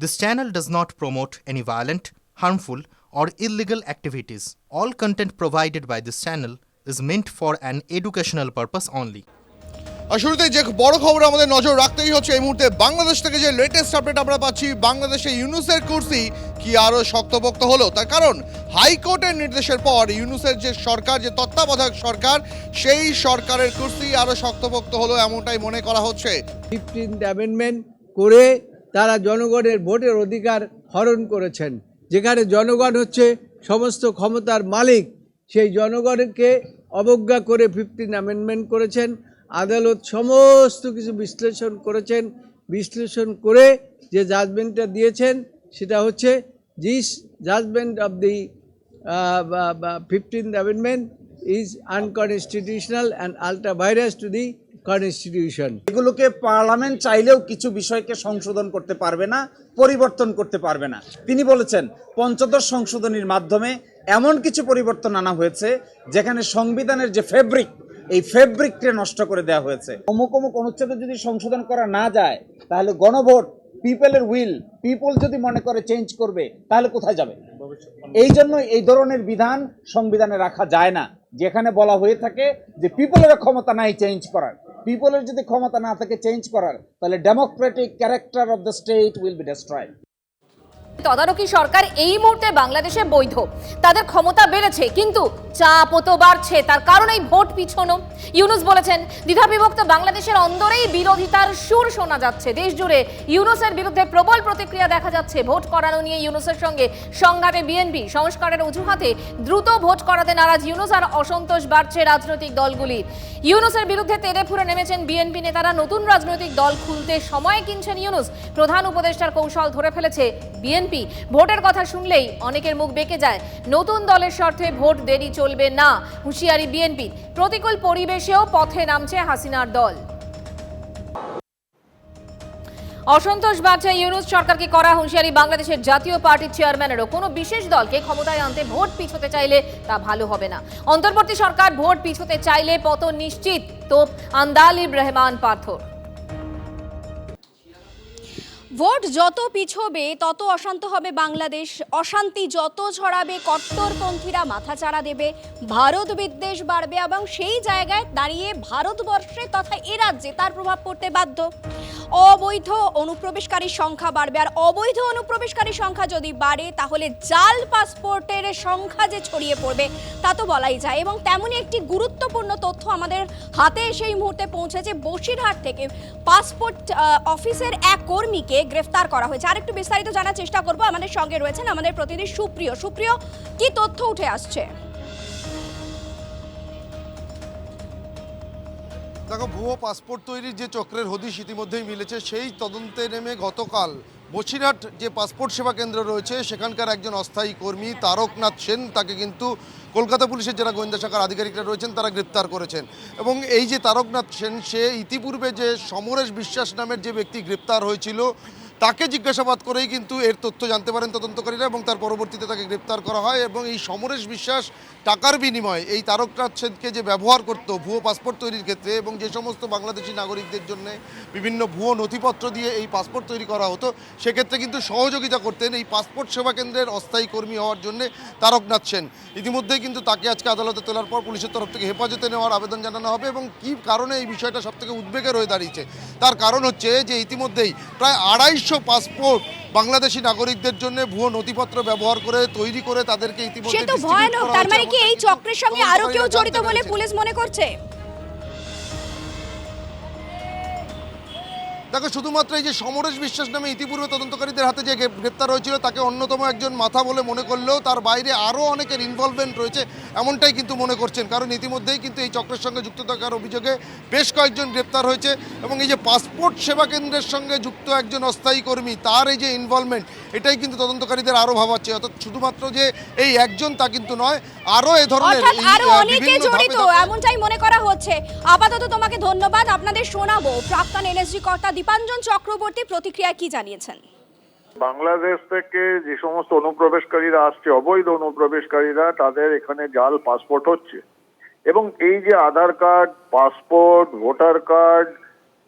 This channel does not promote any violent, harmful, or illegal activities. All content provided by this channel is meant for an educational purpose only. আর শুরুতে যে বড় খবর আমাদের নজর রাখতেই হচ্ছে এই মুহূর্তে বাংলাদেশ থেকে যে লেটেস্ট আপডেট আমরা পাচ্ছি বাংলাদেশে ইউনুসের কুর্সি কি আরও শক্তপোক্ত হলো তার কারণ হাইকোর্টের নির্দেশের পর ইউনুসের যে সরকার যে তত্ত্বাবধায়ক সরকার সেই সরকারের কুর্সি আরও শক্তপোক্ত হলো এমনটাই মনে করা হচ্ছে ফিফটিন্থ অ্যামেন্ডমেন্ট করে তারা জনগণের ভোটের অধিকার হরণ করেছেন। যেখানে জনগণ হচ্ছে সমস্ত ক্ষমতার মালিক, সেই জনগণকে অবজ্ঞা করে ফিফটিন অ্যামেন্ডমেন্ট করেছেন, আদালত সমস্ত কিছু বিশ্লেষণ করেছেন। বিশ্লেষণ করে যে জাজমেন্টটা দিয়েছেন, সেটা হচ্ছে this judgement of the fifteenth amendment is unconstitutional and ultra vires to the constitution এগুলোকে পার্লামেন্ট চাইলেও কিছু বিষয়কে সংশোধন করতে পারবে না, পরিবর্তন করতে পারবে না। তিনি বলেছেন, পঞ্চদশ সংশোধনীর মাধ্যমে এমন কিছু পরিবর্তন আনা হয়েছে, যেখানে সংবিধানের যে ফেব্রিক এই ফেব্রিককে নষ্ট করে দেওয়া হয়েছে। অমুক অমুক অনুচ্ছেদে যদি সংশোধন করা না যায়, তাহলে গণভোট পিপলের উইল পিপল যদি মনে করে চেঞ্জ করবে, তাহলে কোথায় যাবে? এই জন্য এই ধরনের বিধান সংবিধানে রাখা যায় না, যেখানে বলা হয়ে থাকে যে পিপলের ক্ষমতা নাই চেঞ্জ করার। পিপলের যদি ক্ষমতা না থাকে চেঞ্জ করার, তাহলে democratic character of the state will be destroyed তদারকি সরকার এই মুহূর্তে বাংলাদেশে বৈধ। তাদের ক্ষমতা বেড়েছে, কিন্তু চাপ তো বাড়ছে, তার কারণেই ভোট পিছনো। ইউনুস বলেছেন, দ্বিধাবিভক্ত বাংলাদেশের অন্দরেই বিরোধিতার সুর শোনা যাচ্ছে। দেশ জুড়ে ইউনুসের বিরুদ্ধে প্রবল প্রতিক্রিয়া দেখা যাচ্ছে। ভোট করানো নিয়ে ইউনুসের সঙ্গে সংঘাতে বিএনপি সংস্কারের অজুহাতে দ্রুত ভোট করাতে নারাজ ইউনুস আর অসন্তোষ বাড়ছে রাজনৈতিক দলগুলির ইউনুসের বিরুদ্ধে তেড়ে ফুরে নেমেছেন বিএনপি নেতারা। নতুন রাজনৈতিক দল খুলতে সময় কিনছেন ইউনুস। প্রধান উপদেষ্টার কৌশল ধরে ফেলেছে বিএনপি। ভোটের কথা শুনলেই অনেকের মুখ বেঁকে যায়। নতুন দলের স্বার্থে ভোট দেরি চলবে না, হুঁশিয়ারি বিএনপি প্রতিকূল পরিবেশেও পথে নামছে হাসিনার দল। অসন্তোষ বাড়ছে ইউনুস সরকারকে করা হুঁশিয়ারি বাংলাদেশের জাতীয় পার্টির চেয়ারম্যানেরও। কোনো বিশেষ দলকে ক্ষমতায় আনতে ভোট পিছোতে চাইলে তা ভালো হবে না। অন্তর্বর্তী সরকার ভোট পিছোতে চাইলে পতন নিশ্চিত। তোপ, আন্দালিব রহমান পাথর। ভোট যত পিছবে, তত অশান্ত হবে বাংলাদেশ। অশান্তি যত ছড়াবে, কট্টরপন্থীরা মাথাচাড়া দেবে। ভারত বিদ্বেষ বাড়বে এবং সেই জায়গায় দাঁড়িয়ে ভারতবর্ষে তথা এ রাজ্যে তার প্রভাব পড়তে বাধ্য। অবৈধ অনুপ্রবেশকারীর সংখ্যা বাড়বে। আর অবৈধ অনুপ্রবেশকারীর সংখ্যা যদি বাড়ে, তাহলে জাল পাসপোর্টের সংখ্যা যে ছড়িয়ে পড়বে, তা তো বলাই যায়। এবং তেমনই একটি গুরুত্বপূর্ণ তথ্য আমাদের হাতে এসে এই মুহূর্তে পৌঁছেছে। বসিরহাট থেকে পাসপোর্ট অফিসের এক কর্মীকে গ্রেফতার করা হয়েছে। আর একটু বিস্তারিত জানার চেষ্টা করব। আমাদের সঙ্গে রয়েছেন আমাদের প্রতিনিধি সুপ্রিয়। সুপ্রিয়, কি তথ্য উঠে আসছে? দেখো, ভুয়ো পাসপোর্ট তৈরির যে চক্রের হদিশ ইতিমধ্যেই মিলেছে, সেই তদন্তে নেমে গতকাল বসিরহাট যে পাসপোর্ট সেবা কেন্দ্র রয়েছে, সেখানকার একজন অস্থায়ী কর্মী তারকনাথ সেন তাকে কিন্তু কলকাতা পুলিশের যারা গোয়েন্দা শাখার আধিকারিকরা রয়েছেন, তারা গ্রেপ্তার করেছেন। এবং এই যে তারকনাথ সেন, সে ইতিপূর্বে যে সমরেশ বিশ্বাস নামের যে ব্যক্তি গ্রেপ্তার হয়েছিল তাকে জিজ্ঞাসাবাদ করেই কিন্তু এর তথ্য জানতে পারেন তদন্তকারীরা এবং তার পরবর্তীতে তাকে গ্রেপ্তার করা হয় এবং এই সমরেশ বিশ্বাস টাকার বিনিময়ে এই তারকনাথ সেনকে যে ব্যবহার করতো ভুয়ো পাসপোর্ট তৈরির ক্ষেত্রে এবং যে সমস্ত বাংলাদেশি নাগরিকদের জন্য বিভিন্ন ভুয়ো নথিপত্র দিয়ে এই পাসপোর্ট তৈরি করা হতো, সেক্ষেত্রে কিন্তু সহযোগিতা করতেন এই পাসপোর্ট সেবা কেন্দ্রের অস্থায়ী কর্মী হওয়ার জন্য তারকনাথ সেন। ইতিমধ্যেই কিন্তু তাকে আজকে আদালতে তোলার পর পুলিশের তরফ থেকে হেফাজতে নেওয়ার আবেদন জানানো হবে এবং কী কারণে এই বিষয়টা সবথেকে উদ্বেগের হয়ে দাঁড়িয়েছে? তার কারণ হচ্ছে যে ইতিমধ্যেই প্রায় আড়াইশো পাসপোর্ট বাংলাদেশি নাগরিকদের জন্য ভুয়ো নথিপত্র ব্যবহার করে তৈরি করে তাদেরকে ইতিমধ্যে তো ভয়ানক তার মানে কি এই চক্রের সঙ্গে আরও কেউ জড়িত বলে পুলিশ মনে করছে? দেখো শুধুমাত্র এই যে সমরেশ বিশ্বাস নামে ইতিপূর্বে তদন্তকারীদের হাতে যে গ্রেপ্তার হয়েছিল তাকে অন্যতম একজন মাথা বলে মনে করলেও তার বাইরে আরও অনেকের ইনভলভমেন্ট রয়েছে। এমনটাই কিন্তু মনে করছেন। কারণ ইতিমধ্যেই কিন্তু এই চক্রের সঙ্গে যুক্ত থাকার অভিযোগে বেশ কয়েকজন গ্রেপ্তার হয়েছে এবং এই যে পাসপোর্ট সেবা কেন্দ্রের সঙ্গে যুক্ত একজন অস্থায়ী কর্মী তার এই যে ইনভলভমেন্ট এটাই কিন্তু তদন্তকারীদের আরও ভাবাচ্ছে। অর্থাৎ শুধুমাত্র যে এই একজন তা কিন্তু নয় আরও এ ধরনের আরও অনেকে জড়িত এমনটাই মনে করা হচ্ছে। আপাতত তোমাকে ধন্যবাদ আপনাদের শোনাবো। প্রাক্তন এনএসজি কর্তা দীপাঞ্জন চক্রবর্তী প্রতিক্রিয়া কি জানিয়েছেন? বাংলাদেশ থেকে যে সমস্ত অনুপ্রবেশকারীরা আসছে, অবৈধ অনুপ্রবেশকারীরা, তাদের এখানে জাল, পাসপোর্ট হচ্ছে। এবং এই যে Aadhaar card, passport, voter card,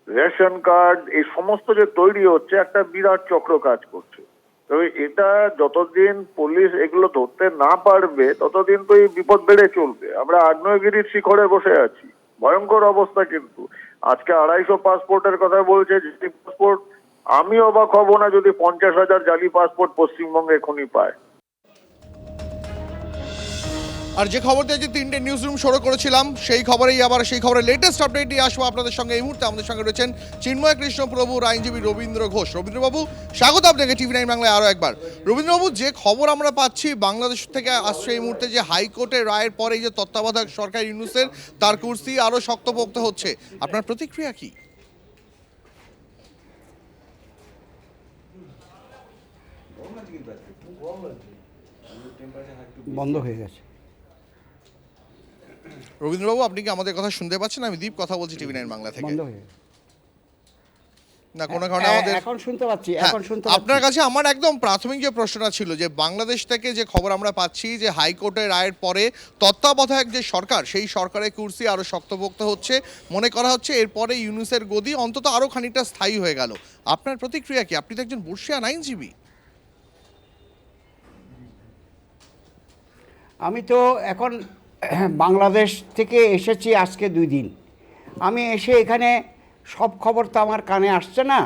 ration card, এই সমস্ত যে তৈরি হচ্ছে, একটা বিরাট চক্র কাজ করছে। তবে এটা যতদিন পুলিশ এগুলো ধরতে না পারবে, ততদিন তো এই বিপদ বেড়ে চলবে। আমরা আগ্নেয়গিরির শিখরে বসে আছি। ভয়ঙ্কর অবস্থা কিন্তু। আজকে আড়াইশো পাসপোর্টের কথা বলছে যে পাসপোর্ট আমি অবাক হব না যদি পঞ্চাশ হাজার জালি পাসপোর্ট পশ্চিমবঙ্গে এখনই পায়। আর যে খবরটা যে তিনটে নিউজ রুম শুরু করেছিলাম, সেই খবরেই আবার সেই খবরের লেটেস্ট আপডেট নিয়ে আসব আপনাদের সঙ্গে। এই মুহূর্তে আমাদের সঙ্গে রয়েছেন চিন্ময় কৃষ্ণ প্রভু, আইনজীবী রবীন্দ্র ঘোষ। রবীন্দ্রবাবু, স্বাগত আপনাকে টিভি নাইন বাংলায় আরও একবার। রবীন্দ্রবাবু, যে খবর আমরা পাচ্ছি বাংলাদেশ থেকে আসছে এই মুহূর্তে যে হাইকোর্টের রায়ের পরে যে তত্ত্বাবধায়ক সরকার ইউনুসের, তার কুর্সি আরও শক্তপোক্ত হচ্ছে। আপনার প্রতিক্রিয়া কি? বন্ধ হয়ে গেছে। রবীন্দ্রবাবু আপনি কি আমাদের কথা শুনতে পাচ্ছেন? আমি দীপ কথা বলছি টিভি নাইন বাংলা থেকে। বন্ধ হয়ে না কোনো কারণে হ্যাঁ, আমাদের এখন শুনতে পাচ্ছি হ্যাঁ, এখন শুনতে আপনার কাছে আমার একদম প্রাথমিক যে প্রশ্নটা ছিল যে বাংলাদেশ থেকে যে খবর আমরা পাচ্ছি যে হাইকোর্টের রায়ের পরে তত্ত্বাবধায়ক যে সরকার সেই সরকারের কুর্সি আরও শক্তপোক্ত হচ্ছে। মনে করা হচ্ছে এরপরে ইউনুসের গদি অন্তত আরও খানিকটা স্থায়ী হয়ে গেল। আপনার প্রতিক্রিয়া কি? আপনি তো একজন বর্ষিয়ান আইনজীবী। আমি তো এখন বাংলাদেশ থেকে এসেছি আজকে দুই দিন। আমি এসে এখানে সব খবর তো আমার কানে আসছে না।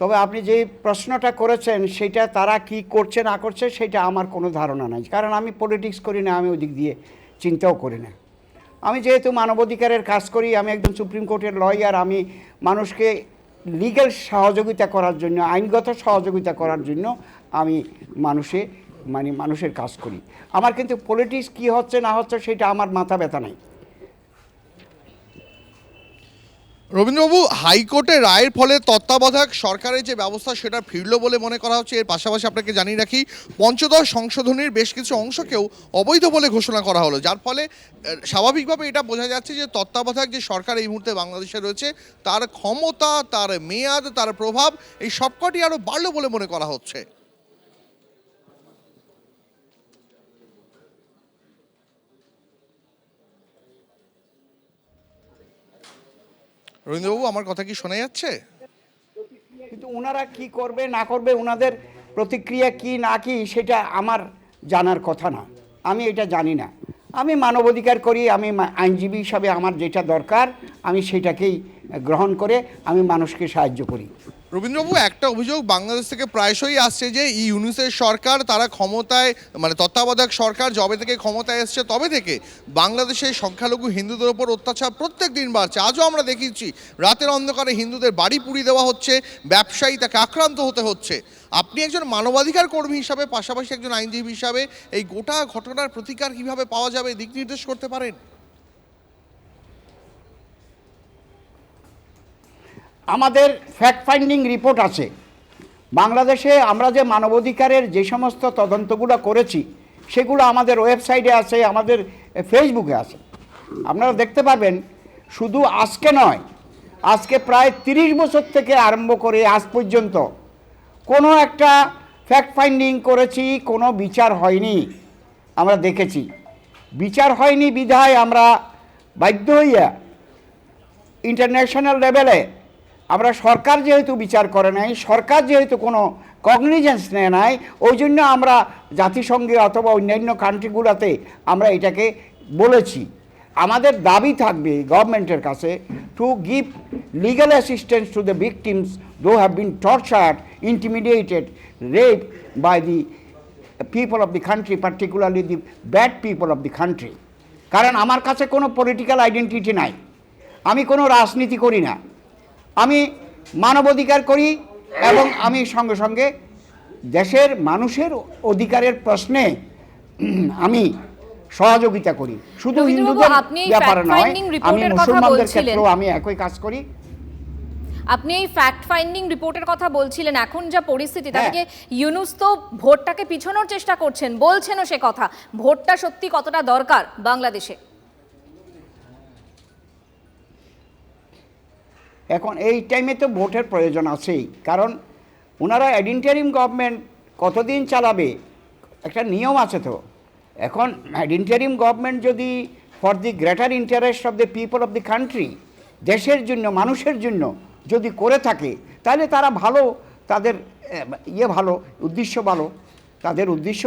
তবে আপনি যে প্রশ্নটা করেছেন, সেটা তারা কি করছে, না করছে, সেটা আমার কোনো ধারণা নাই। কারণ আমি পলিটিক্স করি না, আমি ওদিক দিয়ে চিন্তাও করি না। আমি যেহেতু মানবাধিকারের কাজ করি, আমি একজন সুপ্রিম কোর্টের লয়ার আমি মানুষকে লিগ্যাল সহযোগিতা করার জন্য, আইনগত সহযোগিতা করার জন্য আমি মানুষে মানে মানুষের কাজ করি। আমার কিন্তু পলিটিক্স কি হচ্ছে না হচ্ছে সেটা আমার মাথা ব্যথা নাই। রবীন্দ্রবাবু, হাইকোর্টে রায়ের ফলে তত্ত্বাবধায়ক সরকারের যে ব্যবস্থা সেটা ফিরল বলে মনে করা হচ্ছে। এর পাশাপাশি আপনাকে জানিয়ে রাখি, পঞ্চদশ সংশোধনীর বেশ কিছু অংশকেও অবৈধ বলে ঘোষণা করা হলো। যার ফলে স্বাভাবিকভাবে এটা বোঝা যাচ্ছে যে তত্ত্বাবধায়ক যে সরকার এই মুহূর্তে বাংলাদেশে রয়েছে, তার ক্ষমতা, তার মেয়াদ, তার প্রভাব এই সবকটি আরও বাড়লো বলে মনে করা হচ্ছে। রবীন্দ্রবাবু, আমার কথা কি শোনা যাচ্ছে? কিন্তু ওনারা কি করবে, না করবে ওনাদের প্রতিক্রিয়া কি, না কি, সেটা আমার জানার কথা না। আমি এটা জানি না। আমি মানবাধিকার করি, আমি আইনজীবী হিসাবে আমার যেটা দরকার, আমি সেটাকেই গ্রহণ করে আমি মানুষকে সাহায্য করি। রবীন্দ্রবাবু, একটা অভিযোগ বাংলাদেশ থেকে প্রায়শই আসছে যে ইউনুসের সরকার তারা ক্ষমতায় মানে তত্ত্বাবধায়ক সরকার যবে থেকে ক্ষমতায় এসছে, তবে থেকে বাংলাদেশের সংখ্যালঘু হিন্দুদের ওপর অত্যাচার প্রত্যেক দিন বাড়ছে। আজও আমরা দেখেছি রাতের অন্ধকারে হিন্দুদের বাড়ি পুড়িয়ে দেওয়া হচ্ছে, ব্যবসায়ী তাকে আক্রান্ত হতে হচ্ছে। আপনি একজন মানবাধিকার কর্মী হিসাবে, পাশাপাশি একজন আইনজীবী হিসাবে এই গোটা ঘটনার প্রতিকার কীভাবে পাওয়া যাবে, দিক নির্দেশ করতে পারেন? আমাদের ফ্যাক্ট ফাইন্ডিং রিপোর্ট আছে। বাংলাদেশে আমরা যে মানবাধিকারের যে সমস্ত তদন্তগুলো করেছি, সেগুলো আমাদের ওয়েবসাইটে আছে, আমাদের ফেসবুকে আছে। আপনারা দেখতে পাবেন শুধু আজকে নয়, আজকে প্রায় তিরিশ বছর থেকে আরম্ভ করে আজ পর্যন্ত কোনো একটা ফ্যাক্ট ফাইন্ডিং করেছি, কোনো বিচার হয়নি, আমরা দেখেছি। বিচার হয়নি বিধায় আমরা বাধ্য হইয়া ইন্টারন্যাশনাল লেভেলে আমরা সরকার যেহেতু বিচার করে নাই, সরকার যেহেতু কোনো কগনিজেন্স নেয় নাই, ওই জন্য আমরা জাতিসংঘে অথবা অন্যান্য কান্ট্রিগুলোতে আমরা এটাকে বলেছি। আমাদের দাবি থাকবে গভর্নমেন্টের কাছে to give legal assistance to the victims though have been tortured intimidated rape by the people of the country particularly the bad people of the country কারণ আমার কাছে কোনো পলিটিক্যাল আইডেন্টিটি নাই। আমি কোনো রাজনীতি করি না। আমি মানবাধিকার করি এবং আমি সঙ্গে সঙ্গে দেশের মানুষের অধিকারের প্রশ্নে আমি সহযোগিতা করি। শুধু হিন্দুদের ব্যাপারে নয় আমি মুসলমানদের ক্ষেত্রেও আমি একই কাজ করি। আপনি এই ফ্যাক্ট ফাইন্ডিং রিপোর্টের কথা বলছিলেন এখন যা পরিস্থিতি তাকে তাতে ইউনুস তো ভোটটাকে পিছনোর চেষ্টা করছেন? বলছেনও সে কথা। ভোটটা সত্যি কতটা দরকার বাংলাদেশে? এখন এই টাইমে তো ভোটের প্রয়োজন আছেই। কারণ ওনারা অ্যাডিন্টারিম গভর্নমেন্ট কতদিন চালাবে? একটা নিয়ম আছে তো। এখন অ্যাডিন্টারিম গভর্নমেন্ট যদি for the greater interest of the people of the country দেশের জন্য, মানুষের জন্য যদি করে থাকে, তাহলে তারা ভালো, তাদের ইয়ে ভালো, উদ্দেশ্য ভালো, তাদের উদ্দেশ্য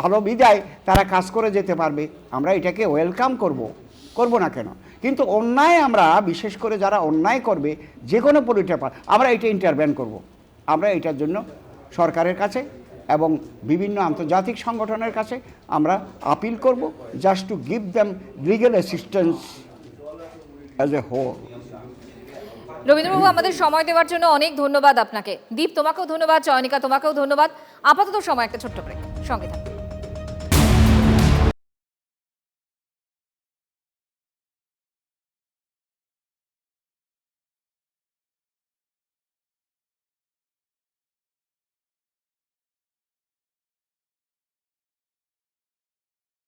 ভালো বিদায় তারা কাজ করে যেতে পারবে। আমরা এটাকে ওয়েলকাম করব। করব না কেন? কিন্তু অন্যায় আমরা, বিশেষ করে যারা অন্যায় করবে, যে কোনো পলিটিক্যাল আমরা এটা ইন্টারভেন করব। আমরা এটার জন্য সরকারের কাছে এবং বিভিন্ন আন্তর্জাতিক সংগঠনের কাছে আমরা আপিল করব just to give them legal assistance as a whole রবীন্দ্রবাবু, আমাদের সময় দেওয়ার জন্য অনেক ধন্যবাদ আপনাকে। দীপ, তোমাকেও ধন্যবাদ, চয়নিকা, তোমাকেও ধন্যবাদ। আপাতত সময়, একটা ছোট্ট ব্রেক সঙ্গে থাকুন।